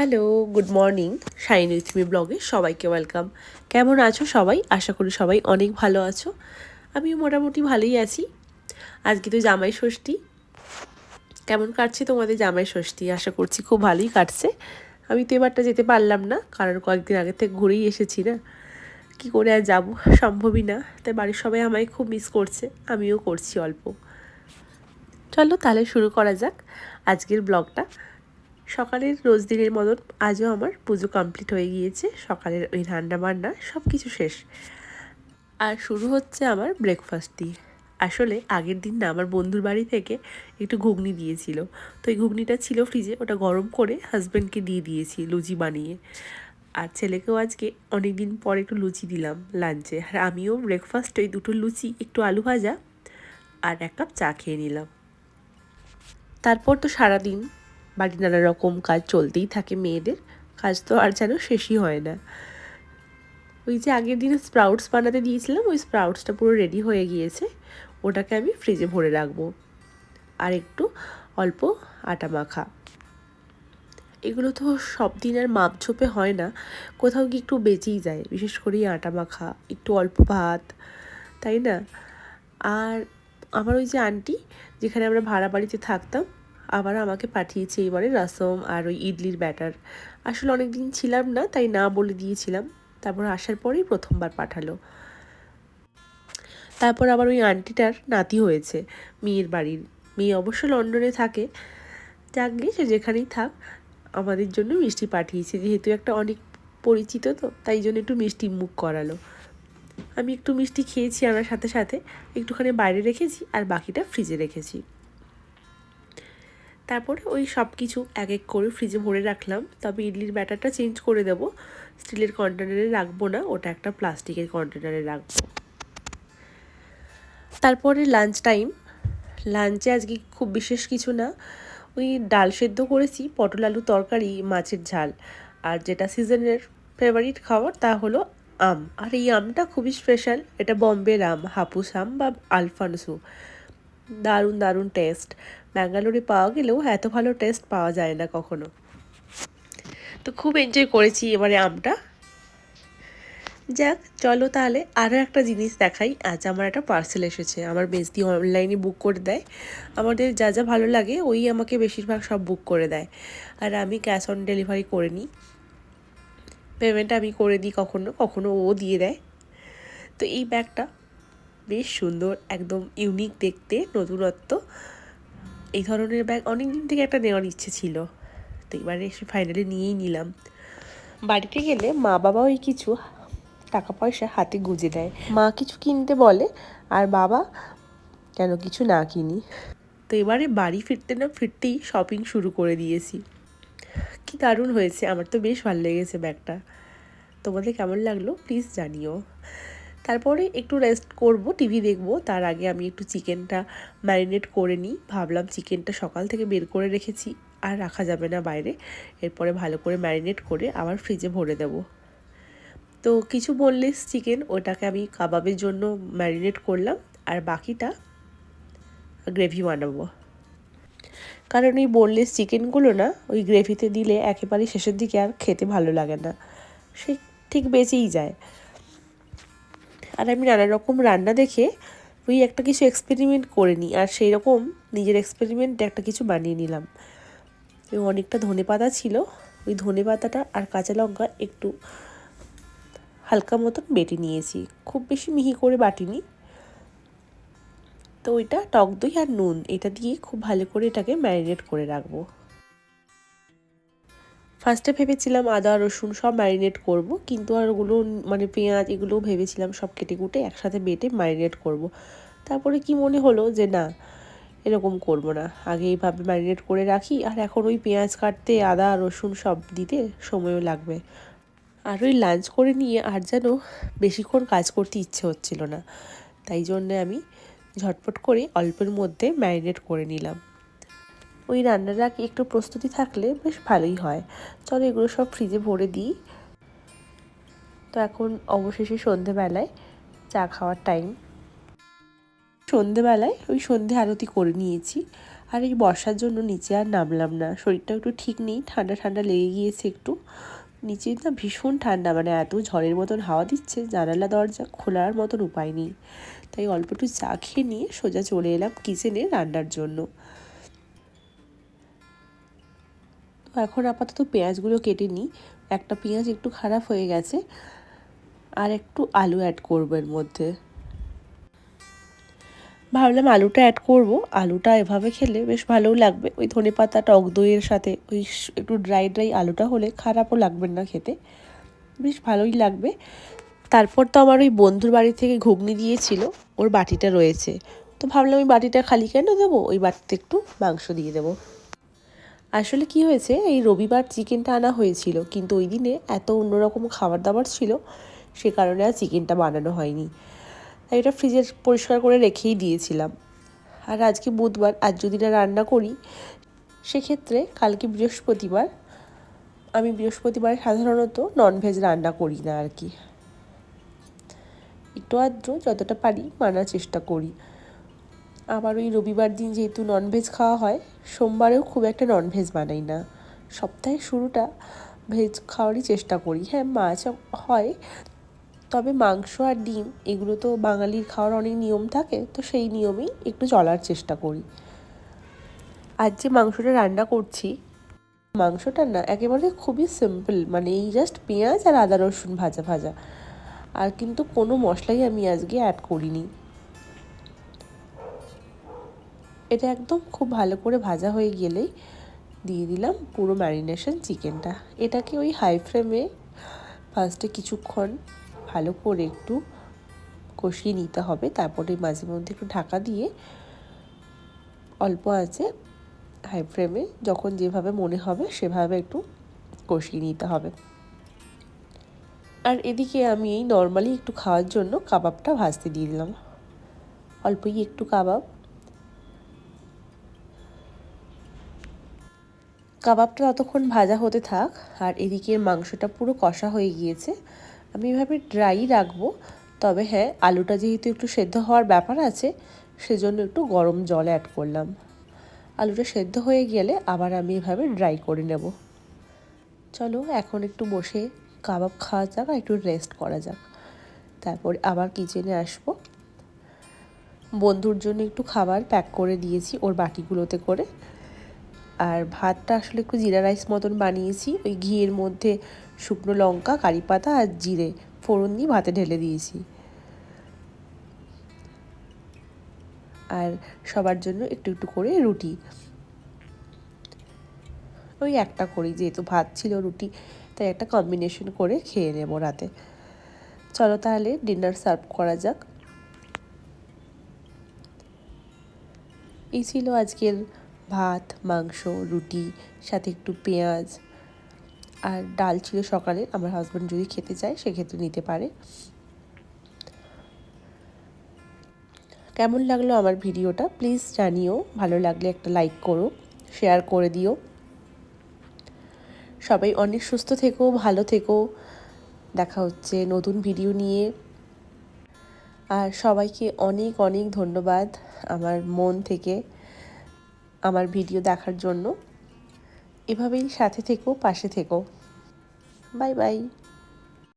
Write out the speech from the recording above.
Hello, good morning. Shine with me ব্লগে সবাইকে welcome. কেমন আছো সবাই? আশা করি সবাই অনেক ভালো আছো। আমিও মোটামুটি ভালোই আছি। আজকে তো জামাই ষষ্ঠী। কেমন কাটছে তোমাদের জামাই ষষ্ঠী? আশা করছি খুব ভালোই কাটছে। আমি তো এবারটা যেতে পারলাম না, কারণ কয়েকদিন আগে থেকে ঘুরেই এসেছি না। কি করে আর যাব? সম্ভবই না। তাই বাড়ির সবাই আমায় খুব মিস করছে। আমিও করছি অল্প। চলো তাহলে শুরু করা যাক আজকের ব্লগটা। সকালের রোজ দিনের মতন আজও আমার পুজো কমপ্লিট হয়ে গিয়েছে, সকালের ওই রান্না বান্না সব কিছু শেষ। আর শুরু হচ্ছে আমার ব্রেকফাস্ট দিয়ে আসলে আগের দিন না আমার বন্ধুর বাড়ি থেকে একটু ঘুগনি দিয়েছিল। তো এই ঘুগনিটা ছিল ফ্রিজে ওটা গরম করে হাজব্যান্ডকে দিয়ে দিয়েছি লুচি বানিয়ে। আর ছেলেকেও আজকে অনেক দিন পর একটু লুচি দিলাম লাঞ্চে আর আমিও ব্রেকফাস্ট ওই দুটো লুচি, একটু আলু ভাজা আর এক কাপ চা খেয়ে নিলাম। তারপর তো সারাদিন বাড়ির নানা রকম কাজ চলতেই থাকে মেয়েদের। কাজ তো আর যেন শেষই হয় না। ওই যে আগের দিনে স্প্রাউটস বানাতে দিয়েছিলাম, ওই স্প্রাউটসটা পুরো রেডি হয়ে গিয়েছে। ওটাকে আমি ফ্রিজে ভরে রাখব। আর একটু অল্প আটা মাখা। এগুলো তো সব দিন আর মাপ ঝোপে হয় না। কোথাও কি একটু বেঁচেই যায়, বিশেষ করে আটা মাখা, একটু অল্প ভাত, তাই না? আর আমার ওই যে আন্টি যেখানে আমরা ভাড়া বাড়িতে থাকতাম আবার আমাকে পাঠিয়েছে এবারে রসম আর ওই ইডলির ব্যাটার। আসলে অনেক দিন ছিলাম না, তাই না বলে দিয়েছিলাম। তারপর আসার পরেই প্রথমবার পাঠালো। তারপর আবার ওই আন্টিটার নাতি হয়েছে, মেয়ের বাড়ির। মেয়ে অবশ্য লন্ডনে থাকে। যাকলে সে যেখানেই থাক, আমাদের জন্য মিষ্টি পাঠিয়েছে। যেহেতু একটা অনেক পরিচিত তো, তাই জন্য একটু মিষ্টি মুখ করালো। আমি একটু মিষ্টি খেয়েছি আমার সাথে সাথে, একটুখানি বাইরে রেখেছি আর বাকিটা ফ্রিজে রেখেছি। তারপরে ওই সব কিছু এক এক করে ফ্রিজে ভরে রাখলাম। তবে ইডলির ব্যাটারটা চেঞ্জ করে দেবো। স্টিলের কন্টেনারে রাখব না, ওটা একটা প্লাস্টিকের কন্টেনারে রাখব। তারপরে লাঞ্চ টাইম লাঞ্চে আজকে খুব বিশেষ কিছু না। ওই ডাল সেদ্ধ করেছি, পটল আলু তরকারি, মাছের ঝাল। আর যেটা সিজনের ফেভারিট খাবার, তা হলো আম। আর এই আমটা খুবই স্পেশাল এটা বম্বের আম, হাপুস আম বা আলফানসু দারুণ দারুণ টেস্ট ব্যাঙ্গালোরে পাওয়া গেলেও এত ভালো টেস্ট পাওয়া যায় না কখনো। তো খুব এনজয় করেছি এবারে আমটা। যাক, চলো তাহলে আরও একটা জিনিস দেখাই। আজ আমার একটা পার্সেল এসেছে। আমার বেশি অনলাইনে বুক করে দেয়। আমাদের যা যা ভালো লাগে, ওই আমাকে বেশিরভাগ সব বুক করে দেয়। আর আমি ক্যাশ অন ডেলিভারি করে নিই। পেমেন্ট আমি করে দিই কখনো কখনো ও দিয়ে দেয়। তো এই ব্যাগটা বেশ সুন্দর, একদম ইউনিক দেখতে নতুনত্ব। এই ধরনের ব্যাগ অনেক দিন থেকে একটা নেওয়ার ইচ্ছে ছিল। তো এবারে এসে ফাইনালি নিয়েই নিলাম। বাড়িতে গেলে মা বাবা ওই কিছু টাকা পয়সা হাতে গুঁজে দেয়। মা কিছু কিনতে বলে, আর বাবা কেন কিছু না কিনি। তো এবারে বাড়ি ফিরতে না ফিরতেই শপিং শুরু করে দিয়েছি। কি দারুণ হয়েছে, আমার তো বেশ ভালো লেগেছে ব্যাগটা তোমাদের কেমন লাগল প্লিজ জানিও। তারপরে একটু রেস্ট করব টিভি দেখব। তার আগে আমি একটু চিকেনটা ম্যারিনেট করে নিই। ভাবলাম চিকেনটা সকাল থেকে বের করে রেখেছি, আর রাখা যাবে না বাইরে। এরপরে ভালো করে ম্যারিনেট করে আবার ফ্রিজে ভরে দেব। তো কিছু বললেস চিকেন ওটাকে আমি কাবাবের জন্য ম্যারিনেট করলাম, আর বাকিটা গ্রেভি বানাবো। কারণ এই বোনলেস চিকেনগুলো না, ওই গ্রেভিতে দিলে একেবারে শেষের দিকে আর খেতে ভালো লাগে না। সে ঠিক বেঁচেই যায়। আর আমি নানা রকম রান্না দেখে ওই একটা কিছু এক্সপেরিমেন্ট করে নিই। আর সেই রকম নিজের এক্সপেরিমেন্ট একটা কিছু বানিয়ে নিলাম। এবং অনেকটা ধনে পাতা ছিল। ওই ধনে পাতাটা আর কাঁচা লঙ্কা একটু হালকা মতন বেটে নিয়েছি। খুব বেশি মিহি করে বাটিনি। তো ওইটা টক দই আর নুন, এটা দিয়ে খুব ভালো করে এটাকে ম্যারিনেট করে রাখব। ফার্স্টে ভেবেছিলাম আদা, রসুন সব ম্যারিনেট করব, কিন্তু আর ওগুলো মানে পেঁয়াজ এগুলোও ভেবেছিলাম সব কেটে কুটে একসাথে বেটে ম্যারিনেট করব। তারপরে কি মনে হলো যে না, এরকম করব না। আগে এইভাবে ম্যারিনেট করে রাখি, আর এখন ওই পেঁয়াজ কাটতে আদা, রসুন সব দিতে সময়ও লাগবে। আর ওই লাঞ্চ করে নিয়ে আর যেন বেশিক্ষণ কাজ করতে ইচ্ছে হচ্ছিল না। তাই জন্যে আমি ঝটপট করে অল্পের মধ্যে ম্যারিনেট করে নিলাম। ওই রান্নার আগে একটু প্রস্তুতি থাকলে বেশ ভালোই হয়। চলো এগুলো সব ফ্রিজে ভরে দিই। তো এখন অবশেষে সন্ধেবেলায় চা খাওয়ার টাইম সন্ধেবেলায় ওই সন্ধে আরতি করে নিয়েছি। আর এই বর্ষার জন্য নিচে আর নামলাম না। শরীরটা একটু ঠিক নেই, ঠান্ডা ঠান্ডা লেগে গিয়েছে একটু। নিচে না ভীষণ ঠান্ডা মানে এত ঝড়ের মতন হাওয়া দিচ্ছে, জানালা, দরজা খোলার মতন উপায় নেই। তাই অল্প একটু চা খেয়ে নিয়ে সোজা চলে এলাম কিচেনে রান্নার জন্য। তো এখন আপাতত পেঁয়াজগুলো কেটে নিই। একটা পেঁয়াজ একটু খারাপ হয়ে গেছে আর একটু আলু অ্যাড করব এর মধ্যে। ভাবলাম আলুটা অ্যাড করব। আলুটা এভাবে খেলে বেশ ভালোও লাগবে। ওই ধনে পাতা, টক দইয়ের সাথে ওই একটু ড্রাই ড্রাই আলুটা হলে খারাপও লাগবে না খেতে। বেশ ভালোই লাগবে। তারপর তো আমার ওই বন্ধুর বাড়ি থেকে ঘুগনি দিয়েছিল, ওর বাটিটা রয়েছে। তো ভাবলাম ওই বাটিটা খালি কেন দেবো? ওই বাটিতে একটু মাংস দিয়ে দেবো। আসলে কি হয়েছে, এই রবিবার চিকেনটা আনা হয়েছিল, কিন্তু ওই দিনে এত অন্যরকম খাবার দাবার ছিল, সে কারণে আর চিকেনটা বানানো হয়নি। তাই এটা ফ্রিজে পরিষ্কার করে রেখেই দিয়েছিলাম। আর আজকে বুধবার, আজ যদি না রান্না করি, সেক্ষেত্রে কালকে বৃহস্পতিবার, আমি বৃহস্পতিবার সাধারণত ননভেজ রান্না করি না আর কি। একটু আদ্র, যতটা পারি, মানার চেষ্টা করি। আবার ওই রবিবার দিন যেহেতু ননভেজ খাওয়া হয়, সোমবারেও খুব একটা ননভেজ বানাই না। সপ্তাহের শুরুটা ভেজ খাওয়ারই চেষ্টা করি। হ্যাঁ মাছ হয়, তবে মাংস আর ডিম এগুলো তো বাঙালির খাওয়ার অনেক নিয়ম থাকে, তো সেই নিয়মেই একটু চলার চেষ্টা করি। আজ যে মাংসটা রান্না করছি, মাংসটা না একেবারে খুবই সিম্পল মানে এই জাস্ট পেঁয়াজ আর আদা রসুন ভাজা ভাজা। আর কিন্তু কোনো মশলাই আমি আজকে অ্যাড করিনি। এটা একদম খুব ভালো করে ভাজা হয়ে গেলেই দিয়ে দিলাম পুরো ম্যারিনেশন চিকেনটা। এটাকে ওই হাই ফ্লেমে ফার্স্টে কিছুক্ষণ ভালো করে একটু কষিয়ে নিতে হবে। তারপরে মাঝে মধ্যে একটু ঢাকা দিয়ে অল্প আছে হাই ফ্লেমে যখন যেভাবে মনে হবে সেভাবে একটু কষিয়ে নিতে হবে। আর এদিকে আমি এই নর্মালি একটু খাওয়ার জন্য কাবাবটা ভাজতে দিয়ে দিলাম। অল্পই একটু কাবাব। কাবাবটা ততক্ষণ ভাজা হতে থাক, আর এদিকের মাংসটা পুরো কষা হয়ে গিয়েছে। আমি এভাবে ড্রাই রাখব, তবে হ্যাঁ আলুটা যেহেতু একটু সেদ্ধ হওয়ার ব্যাপার আছে, সেজন্য একটু গরম জল অ্যাড করলাম। আলুটা সেদ্ধ হয়ে গেলে আবার আমি এভাবে ড্রাই করে নেব। চলো, এখন একটু বসে কাবাব খাওয়া যাক আর একটু রেস্ট করা যাক। তারপর আবার কিচেনে আসব। বন্ধুর জন্য একটু খাবার প্যাক করে দিয়েছি ওর বাটিগুলোতে করে। আর ভাতটা আসলে একটু জিরা রাইস মতন বানিয়েছি। ওই ঘিয়ের মধ্যে শুকনো লঙ্কা, কারি পাতা আর জিরে ফোড়ন দিয়ে ভাতে ঢেলে দিয়েছি। আর সবার জন্য একটু একটু করে রুটি। ওই একটা করি, যেহেতু ভাত ছিল রুটি, তাই একটা কম্বিনেশন করে খেয়ে নেব রাতে। চলো তাহলে ডিনার সার্ভ করা যাক। এই ছিল আজকের ভাত, মাংস, রুটি, সাথে একটু পেঁয়াজ আর ডাল ছিল সকালে। আমার হাজব্যান্ড যদি খেতে চায় সেক্ষেত্রে নিতে পারে। কেমন লাগল আমার ভিডিওটা? প্লিজ জানিও। ভালো লাগলে একটা লাইক করো শেয়ার করে দিও। সবাই অনেক সুস্থ থেকো, ভালো থেকো। দেখা হচ্ছে নতুন ভিডিও নিয়ে। আর সবাইকে অনেক অনেক ধন্যবাদ আমার মন থেকে। আমার ভিডিও দেখার জন্য। এভাবেই সাথে থেকো পাশে থেকো। Bye bye.